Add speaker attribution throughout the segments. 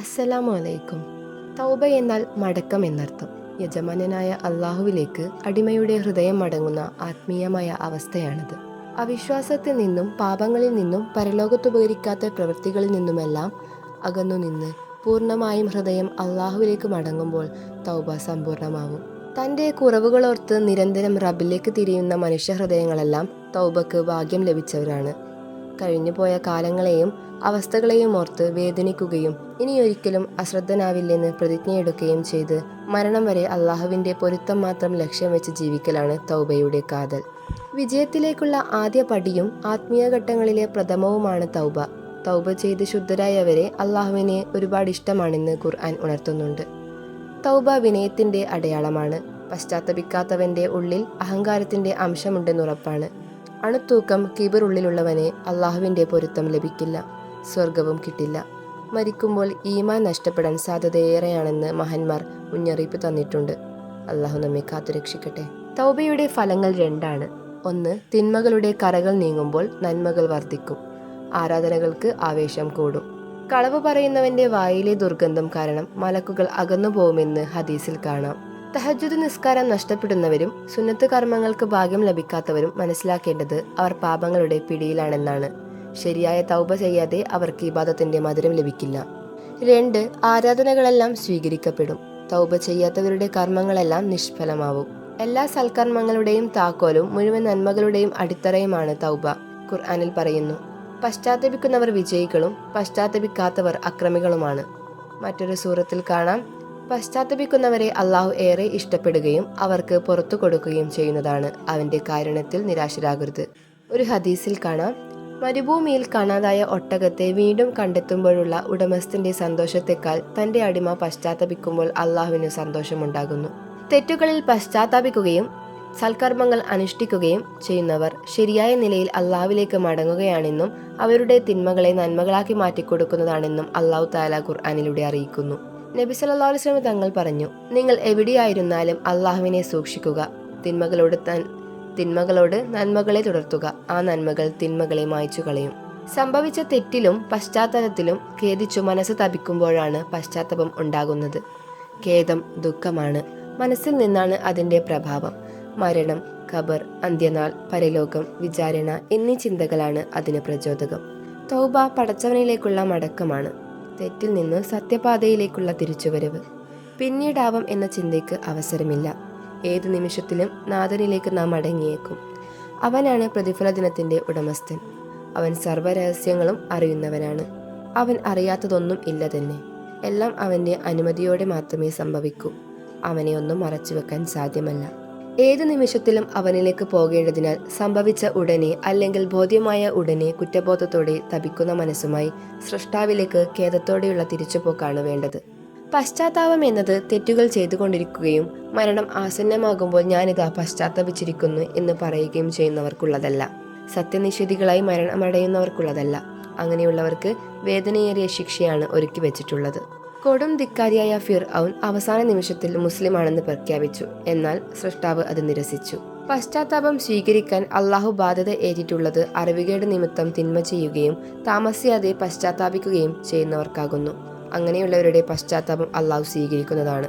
Speaker 1: അസ്സലാമു അലൈക്കും തൗബ എന്നാൽ മടക്കം എന്നർത്ഥം. യജമാനനായ അള്ളാഹുവിലേക്ക് അടിമയുടെ ഹൃദയം മടങ്ങുന്ന ആത്മീയമായ അവസ്ഥയാണിത്. അവിശ്വാസത്തിൽ നിന്നും പാപങ്ങളിൽ നിന്നും പരലോകത്തുപകരിക്കാത്ത പ്രവൃത്തികളിൽ നിന്നുമെല്ലാം അകന്നു നിന്ന് പൂർണമായും ഹൃദയം അള്ളാഹുവിലേക്ക് മടങ്ങുമ്പോൾ തൗബ സമ്പൂർണമാവും തന്റെ കുറവുകളോർത്ത് നിരന്തരം റബിലേക്ക് തിരിയുന്ന മനുഷ്യഹൃദയങ്ങളെല്ലാം തൗബക്ക് ഭാഗ്യം ലഭിച്ചവരാണ്. കഴിഞ്ഞുപോയ കാലങ്ങളെയും അവസ്ഥകളെയും ഓർത്ത് വേദനിക്കുകയും ഇനിയൊരിക്കലും അശ്രദ്ധനാവില്ലെന്ന് പ്രതിജ്ഞയെടുക്കുകയും ചെയ്ത് മരണം വരെ അള്ളാഹുവിന്റെ പൊരുത്തം മാത്രം ലക്ഷ്യം വെച്ച് ജീവിക്കലാണ് തൗബയുടെ കാതൽ. വിജയത്തിലേക്കുള്ള ആദ്യ പടിയും ആത്മീയ ഘട്ടങ്ങളിലെ പ്രഥമവുമാണ് തൗബ. തൗബ ചെയ്ത് ശുദ്ധരായവരെ അള്ളാഹുവിനെ ഒരുപാട് ഇഷ്ടമാണെന്ന് ഖുർആൻ ഉണർത്തുന്നുണ്ട്. തൗബ വിനയത്തിന്റെ അടയാളമാണ്. പശ്ചാത്തപിക്കാത്തവന്റെ ഉള്ളിൽ അഹങ്കാരത്തിന്റെ അംശമുണ്ടെന്നുറപ്പാണ് അണുത്തൂക്കം കിബർ അള്ളാഹുവിന്റെ പൊരുത്തം ലഭിക്കില്ല സ്വർഗവും കിട്ടില്ല. മരിക്കുമ്പോൾ ഈമാൻ നഷ്ടപ്പെടാൻ സാധ്യതയേറെയാണെന്ന് മഹന്മാർ മുന്നറിയിപ്പ് തന്നിട്ടുണ്ട്. അള്ളാഹു നമ്മെ കാത്തുരക്ഷിക്കട്ടെ തൗബയുടെ ഫലങ്ങൾ രണ്ടാണ്. ഒന്ന് തിന്മകളുടെ കറകൾ നീങ്ങുമ്പോൾ നന്മകൾ വർദ്ധിക്കും. ആരാധനകൾക്ക് ആവേശം കൂടും. കളവ് പറയുന്നവന്റെ വായിലെ ദുർഗന്ധം കാരണം മലക്കുകൾ അകന്നു പോകുമെന്ന് ഹദീസിൽ കാണാം. തഹജുദ് നിസ്കാരം നഷ്ടപ്പെടുന്നവരും സുന്നത്ത് കർമ്മങ്ങൾക്ക് ഭാഗ്യം ലഭിക്കാത്തവരും മനസ്സിലാക്കേണ്ടത് അവർ പാപങ്ങളുടെ പിടിയിലാണെന്നാണ്. ശരിയായ തൗബ ചെയ്യാതെ അവർക്ക് ഇബാദത്തിന്റെ മധുരം ലഭിക്കില്ല. രണ്ട് ആരാധനകളെല്ലാം സ്വീകരിക്കപ്പെടും. തൗബ ചെയ്യാത്തവരുടെ കർമ്മങ്ങളെല്ലാം നിഷ്ഫലമാവും. എല്ലാ സൽക്കർമ്മങ്ങളുടെയും താക്കോലും മുഴുവൻ നന്മകളുടെയും അടിത്തറയുമാണ് തൗബ. ഖുർആാനിൽ പറയുന്നു പശ്ചാത്തപിക്കുന്നവർ വിജയികളും പശ്ചാത്തപിക്കാത്തവർ അക്രമികളുമാണ്. മറ്റൊരു സൂറത്തിൽ കാണാം പശ്ചാത്തപിക്കുന്നവരെ അള്ളാഹു ഏറെ ഇഷ്ടപ്പെടുകയും അവർക്ക് പുറത്തു കൊടുക്കുകയും ചെയ്യുന്നതാണ് അവന്റെ കാരണത്തിൽ നിരാശരാകരുത്. ഒരു ഹദീസിൽ കാണാം മരുഭൂമിയിൽ കാണാതായ ഒട്ടകത്തെ വീണ്ടും കണ്ടെത്തുമ്പോഴുള്ള ഉടമസ്ഥന്റെ സന്തോഷത്തെക്കാൾ തന്റെ അടിമ പശ്ചാത്തപിക്കുമ്പോൾ അള്ളാഹുവിന് സന്തോഷമുണ്ടാകുന്നു. തെറ്റുകളിൽ പശ്ചാത്താപിക്കുകയും സൽക്കർമ്മങ്ങൾ അനുഷ്ഠിക്കുകയും ചെയ്യുന്നവർ ശരിയായ നിലയിൽ അള്ളാഹുവിലേക്ക് മടങ്ങുകയാണെന്നും അവരുടെ തിന്മകളെ നന്മകളാക്കി മാറ്റിക്കൊടുക്കുന്നതാണെന്നും അള്ളാഹു താല ഖുർആാനിലൂടെ അറിയിക്കുന്നു. നബി സല്ലാ വസ്ലമ തങ്ങൾ പറഞ്ഞു നിങ്ങൾ എവിടെയായിരുന്നാലും അള്ളാഹുവിനെ സൂക്ഷിക്കുക. തിന്മകളോട് തൻ തിന്മകളോട് നന്മകളെ തുടർത്തുക. ആ നന്മകൾ തിന്മകളെ മായ്ച്ചു കളയും സംഭവിച്ച തെറ്റിലും പശ്ചാത്തലത്തിലും ഖേദിച്ചു മനസ്സ് തപിക്കുമ്പോഴാണ് പശ്ചാത്തപം ഉണ്ടാകുന്നത്. ഖേദം ദുഃഖമാണ്. മനസ്സിൽ നിന്നാണ് അതിന്റെ പ്രഭാവം. മരണം ഖബർ അന്ത്യനാൾ പരലോകം വിചാരണ എന്നീ ചിന്തകളാണ് അതിന് പ്രചോദകം. തൗബ പടച്ചവനിലേക്കുള്ള മടക്കമാണ്. തെറ്റിൽ നിന്ന് സത്യപാതയിലേക്കുള്ള തിരിച്ചുവരവ്. പിന്നീടാവാം എന്ന ചിന്തയ്ക്ക് അവസരമില്ല. ഏതു നിമിഷത്തിലും നാഥനിലേക്ക് നാം അടങ്ങിയേക്കും. അവനാണ് പ്രതിഫല ദിനത്തിന്റെ ഉടമസ്ഥൻ. അവൻ സർവരഹസ്യങ്ങളും അറിയുന്നവനാണ്. അവൻ അറിയാത്തതൊന്നും ഇല്ല തന്നെ. എല്ലാം അവന്റെ അനുമതിയോടെ മാത്രമേ സംഭവിക്കൂ. അവനെ ഒന്നും മറച്ചു വെക്കാൻ സാധ്യമല്ല. ഏതു നിമിഷത്തിലും അവനിലേക്ക് പോകേണ്ടതിനാൽ സംഭവിച്ച ഉടനെ അല്ലെങ്കിൽ ബോധ്യമായ ഉടനെ കുറ്റബോധത്തോടെ തപിക്കുന്ന മനസ്സുമായി സൃഷ്ടാവിലേക്ക് ഖേദത്തോടെയുള്ള തിരിച്ചുപോക്കാണ് വേണ്ടത്. പശ്ചാത്താപം എന്നത് തെറ്റുകൾ ചെയ്തുകൊണ്ടിരിക്കുകയും മരണം ആസന്നമാകുമ്പോൾ ഞാനിതാ പശ്ചാത്തപിച്ചിരിക്കുന്നു എന്ന് പറയുകയും ചെയ്യുന്നവർക്കുള്ളതല്ല. സത്യനിഷേധികളായി മരണമടയുന്നവർക്കുള്ളതല്ല. അങ്ങനെയുള്ളവർക്ക് വേദനയേറിയ ശിക്ഷയാണ് ഒരുക്കി വെച്ചിട്ടുള്ളത് കൊടും ധിക്കാരിയായ ഫിർ ഔൻ അവസാന നിമിഷത്തിൽ മുസ്ലിമാണെന്ന് പ്രഖ്യാപിച്ചു. എന്നാൽ സൃഷ്ടാവ് അത് നിരസിച്ചു. പശ്ചാത്താപം സ്വീകരിക്കാൻ അള്ളാഹു ബാധ്യത ഏറ്റിട്ടുള്ളത് അറിവുകേട് നിമിത്തം തിന്മ ചെയ്യുകയും താമസിയാതെ പശ്ചാത്താപിക്കുകയും ചെയ്യുന്നവർക്കാകുന്നു. അങ്ങനെയുള്ളവരുടെ പശ്ചാത്താപം അള്ളാഹു സ്വീകരിക്കുന്നതാണ്.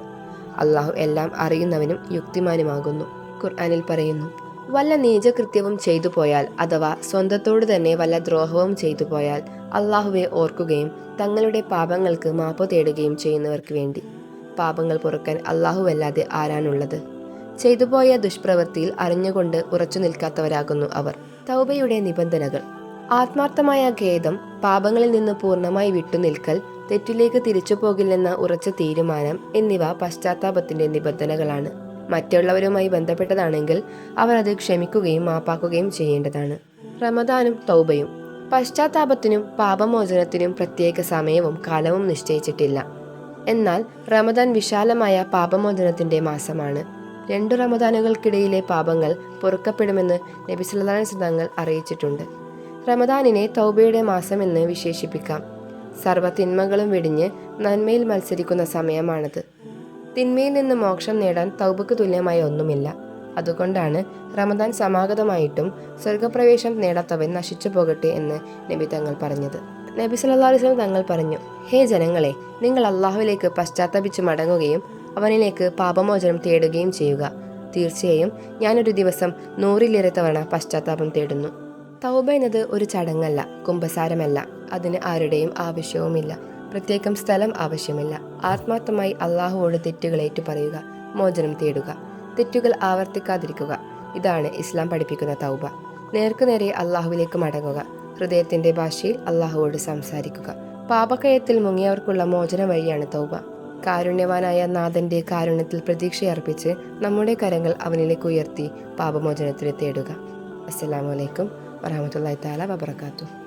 Speaker 1: അള്ളാഹു എല്ലാം അറിയുന്നവനും യുക്തിമാനുമാകുന്നു. ഖുർആാനിൽ പറയുന്നു വല്ല നീചകൃത്യവും ചെയ്തു പോയാൽ അഥവാ സ്വന്തത്തോട് തന്നെ വല്ല ദ്രോഹവും ചെയ്തു പോയാൽ അള്ളാഹുവെ ഓർക്കുകയും തങ്ങളുടെ പാപങ്ങൾക്ക് മാപ്പ് തേടുകയും ചെയ്യുന്നവർക്ക് വേണ്ടി. പാപങ്ങൾ പൊറുക്കാൻ അള്ളാഹുവല്ലാതെ ആരാണുള്ളത്? ചെയ്തുപോയ ദുഷ്പ്രവൃത്തിയിൽ അറിഞ്ഞുകൊണ്ട് ഉറച്ചു നിൽക്കാത്തവരാകുന്നു അവർ. തൗബയുടെ നിബന്ധനകൾ. ആത്മാർത്ഥമായ ഖേദം പാപങ്ങളിൽ നിന്ന് പൂർണമായി വിട്ടുനിൽക്കൽ തെറ്റിലേക്ക് തിരിച്ചു പോകില്ലെന്ന ഉറച്ച തീരുമാനം എന്നിവ പശ്ചാത്താപത്തിന്റെ നിബന്ധനകളാണ്. മറ്റുള്ളവരുമായി ബന്ധപ്പെട്ടതാണെങ്കിൽ അവർ അത് ക്ഷമിക്കുകയും മാപ്പാക്കുകയും ചെയ്യേണ്ടതാണ്. റമദാനും തൗബയും. പശ്ചാത്താപത്തിനും പാപമോചനത്തിനും പ്രത്യേക സമയവും കാലവും നിശ്ചയിച്ചിട്ടില്ല. എന്നാൽ റമദാൻ വിശാലമായ പാപമോചനത്തിന്റെ മാസമാണ്. രണ്ടു റമദാനുകൾക്കിടയിലെ പാപങ്ങൾ പൊറുക്കപ്പെടുമെന്ന് നബി സിദ്ധങ്ങൾ തങ്ങൾ അറിയിച്ചിട്ടുണ്ട്. റമദാനിനെ തൗബയുടെ മാസമെന്ന് വിശേഷിപ്പിക്കാം. സർവ തിന്മകളും വെടിഞ്ഞ് നന്മയിൽ മത്സരിക്കുന്ന സമയമാണത്. തിന്മയിൽ നിന്ന് മോക്ഷം നേടാൻ തൗബക്ക് തുല്യമായ ഒന്നുമില്ല. അതുകൊണ്ടാണ് റമദാൻ സമാഗതമായിട്ടും സ്വർഗപ്രവേശം നേടാത്തവൻ നശിച്ചു പോകട്ടെ എന്ന് നബി തങ്ങൾ പറഞ്ഞത്. നബി സല്ലാ അലൈഹി തങ്ങൾ പറഞ്ഞു ഹേ ജനങ്ങളെ നിങ്ങൾ അള്ളാഹുവിലേക്ക് പശ്ചാത്തപിച്ച് മടങ്ങുകയും അവനിലേക്ക് പാപമോചനം തേടുകയും ചെയ്യുക. തീർച്ചയായും ഞാനൊരു ദിവസം നൂറിലേറെ തവണ പശ്ചാത്താപം തേടുന്നു. തൗബ എന്നത് ഒരു ചടങ്ങല്ല കുംഭസാരമല്ല അതിന് ആരുടെയും ആവശ്യവുമില്ല. പ്രത്യേകം സ്ഥലം ആവശ്യമില്ല. ആത്മാർത്ഥമായി അള്ളാഹുവോട് തെറ്റുകൾ ഏറ്റുപറയുക മോചനം തേടുക തെറ്റുകൾ ആവർത്തിക്കാതിരിക്കുക. ഇതാണ് ഇസ്ലാം പഠിപ്പിക്കുന്ന തൗബ. നേർക്കുനേരെ അള്ളാഹുവിലേക്ക് മടങ്ങുക. ഹൃദയത്തിന്റെ ഭാഷയിൽ അള്ളാഹുവോട് സംസാരിക്കുക. പാപകയത്തിൽ മുങ്ങിയവർക്കുള്ള മോചന വഴിയാണ് തൗബ. കാരുണ്യവാനായ നാഥന്റെ കാരുണ്യത്തിൽ പ്രതീക്ഷയർപ്പിച്ച് നമ്മുടെ കരങ്ങൾ അവനിലേക്ക് ഉയർത്തി പാപമോചനത്തിന് തേടുക. അസ്സലാമു അലൈക്കും വറഹമത്തല്ലാ താല വബർക്കാത്തു